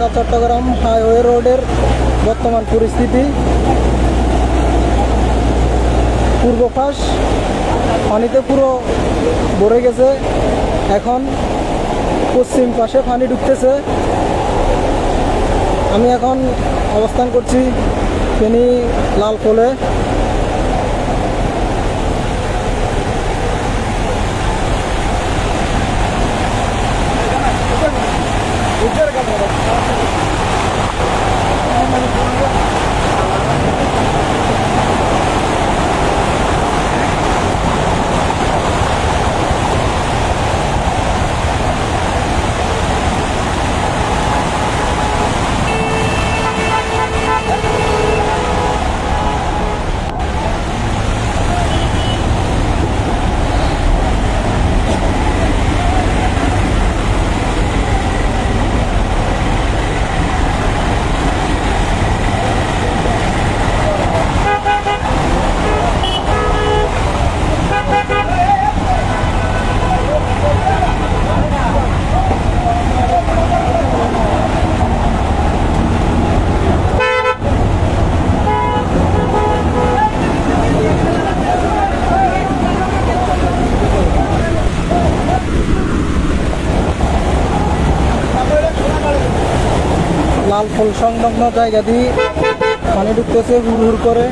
Dhaka, Chittagong highway রোডের বর্তমান পরিস্থিতি। পূর্ব পাশ পানিতে পুরো ভরে গেছে। এখন পশ্চিম পাশে পানি ঢুকতেছে। আমি এখন অবস্থান করছি ফেনী লাল ফলে লাল ফুল সংলগ্ন জায়গা দিয়ে পানি ঢুকতেছে হুড় হুড় করে।